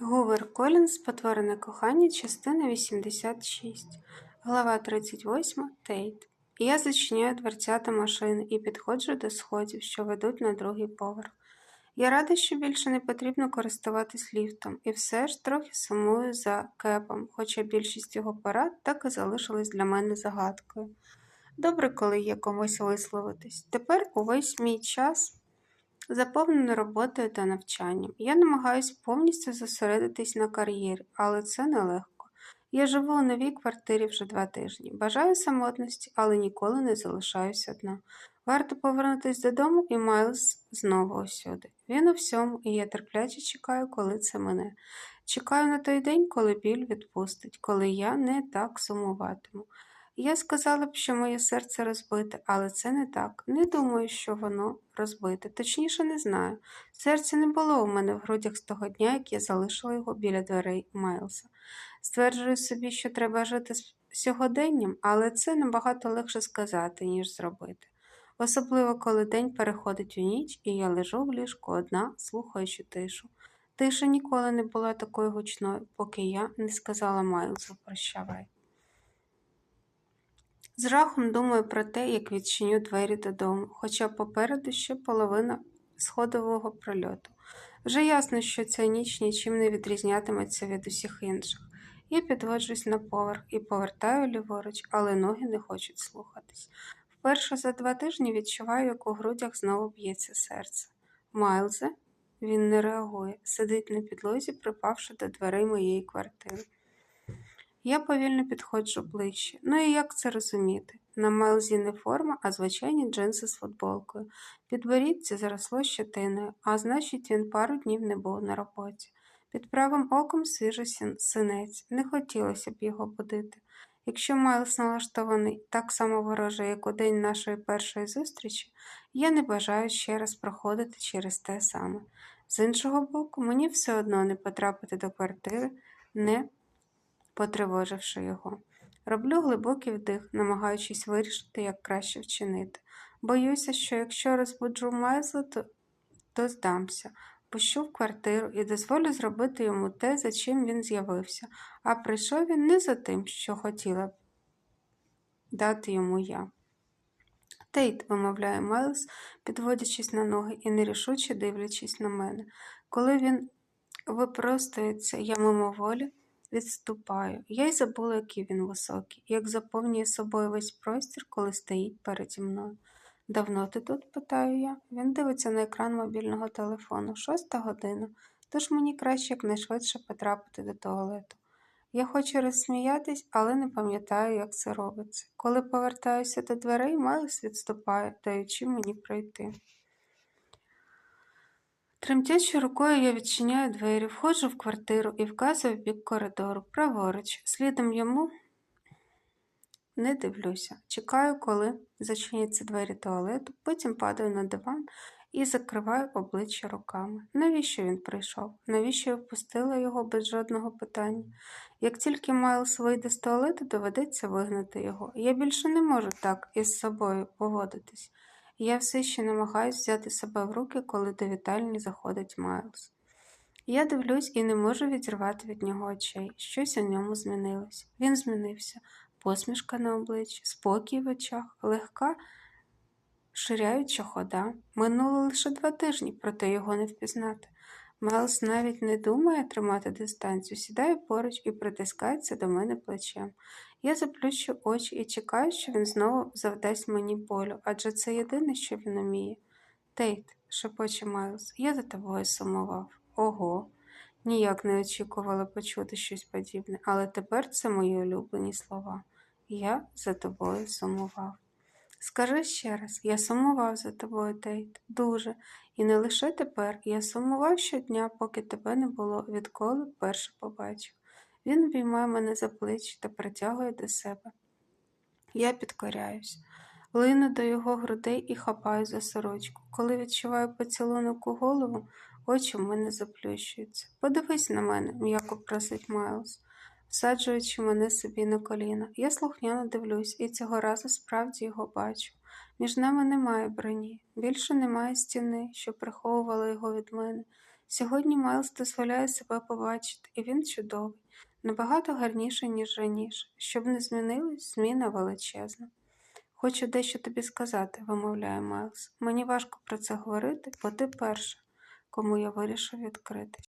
Гувер Колінс Потворене кохання, частина 86, глава 38. Тейт. Я зачиняю дверцята машини і підходжу до сходів, що ведуть на другий поверх. Я рада, що більше не потрібно користуватись ліфтом, і все ж трохи сумую за кепом, хоча більшість його порад так і залишилась для мене загадкою. Добре, коли є комусь висловитись. Тепер увесь мій час заповнено роботою та навчанням. Я намагаюся повністю зосередитись на кар'єрі, але це нелегко. Я живу у новій квартирі вже два тижні. Бажаю самотності, але ніколи не залишаюсь одна. Варто повернутись додому, і Майлз знову усюди. Він у всьому, і я терпляче чекаю, коли це мене. Чекаю на той день, коли біль відпустить, коли я не так сумуватиму. Я сказала б, що моє серце розбите, але це не так. Не думаю, що воно розбите. Точніше, не знаю. Серця не було у мене в грудях з того дня, як я залишила його біля дверей Майлса. Стверджую собі, що треба жити сьогоденням, але це набагато легше сказати, ніж зробити. Особливо, коли день переходить у ніч, і я лежу в ліжку одна, слухаючи тишу. Тиша ніколи не була такою гучною, поки я не сказала Майлзу прощавай. З жахом думаю про те, як відчиню двері додому, хоча попереду ще половина сходового прольоту. Вже ясно, що ця ніч нічим не відрізнятиметься від усіх інших. Я підводжусь на поверх і повертаю ліворуч, але ноги не хочуть слухатись. Вперше за два тижні відчуваю, як у грудях знову б'ється серце. Майлзе, він не реагує, сидить на підлозі, припавши до дверей моєї квартири. Я повільно підходжу ближче. Ну і як це розуміти? На Майлзі не форма, а звичайні джинси з футболкою. Підборідці заросло щетиною, а значить, він пару днів не був на роботі. Під правим оком свіжий синець. Не хотілося б його будити. Якщо Майлз налаштований так само вороже, як у день нашої першої зустрічі, я не бажаю ще раз проходити через те саме. З іншого боку, мені все одно не потрапити до квартири, не потривоживши його. Роблю глибокий вдих, намагаючись вирішити, як краще вчинити. Боюся, що якщо розбуджу Майлза, то, то здамся, пущу в квартиру і дозволю зробити йому те, за чим він з'явився, а прийшов він не за тим, що хотіла б дати йому я. Тейт, вимовляє Майлз, підводячись на ноги і нерішуче дивлячись на мене. Коли він випростується, я мимоволі відступаю. Я й забула, який він високий, як заповнює собою весь простір, коли стоїть переді мною. Давно ти тут? питаю я. Він дивиться на екран мобільного телефону. Шоста година, тож мені краще якнайшвидше потрапити до туалету. Я хочу розсміятись, але не пам'ятаю, як це робиться. Коли повертаюся до дверей, Майлз відступає, даючи мені пройти. Тремтячою рукою я відчиняю двері, входжу в квартиру і вказую в бік коридору, праворуч, слідом йому не дивлюся. Чекаю, коли зачиняться двері туалету, потім падаю на диван і закриваю обличчя руками. Навіщо він прийшов? Навіщо я впустила його без жодного питання? Як тільки Майлз вийде з туалету, доведеться вигнати його. Я більше не можу так із собою поводитись. Я все ще намагаюся взяти себе в руки, коли до вітальні заходить Майлз. Я дивлюсь і не можу відірвати від нього очей. Щось у ньому змінилось. Він змінився. Посмішка на обличчі, спокій в очах, легка, ширяюча хода. Минуло лише два тижні, проте його не впізнати. Майлз навіть не думає тримати дистанцію, сідає поруч і притискається до мене плечем. Я заплющу очі і чекаю, що він знову завдасть мені болю, адже це єдине, що він уміє. Тейт, шепоче Майлз, я за тобою сумував. Ого. Ніяк не очікувала почути щось подібне, але тепер це мої улюблені слова. Я за тобою сумував. Скажи ще раз, я сумував за тобою, Тейт, дуже, і не лише тепер. Я сумував щодня, поки тебе не було, відколи вперше побачив. Він обіймає мене за плечі та притягує до себе. Я підкоряюсь, лину до його грудей і хапаю за сорочку. Коли відчуваю поцілунок у голову, очі в мене заплющуються. Подивись на мене, м'яко просить Майлз, всаджуючи мене собі на коліна. Я слухняно дивлюсь і цього разу справді його бачу. Між нами немає броні, більше немає стіни, що приховувала його від мене. Сьогодні Майлз дозволяє себе побачити, і він чудовий, набагато гарніше, ніж раніше. Щоб не змінилось, зміна величезна. Хочу дещо тобі сказати, вимовляє Майлз. Мені важко про це говорити, бо ти перша, кому я вирішив відкритись.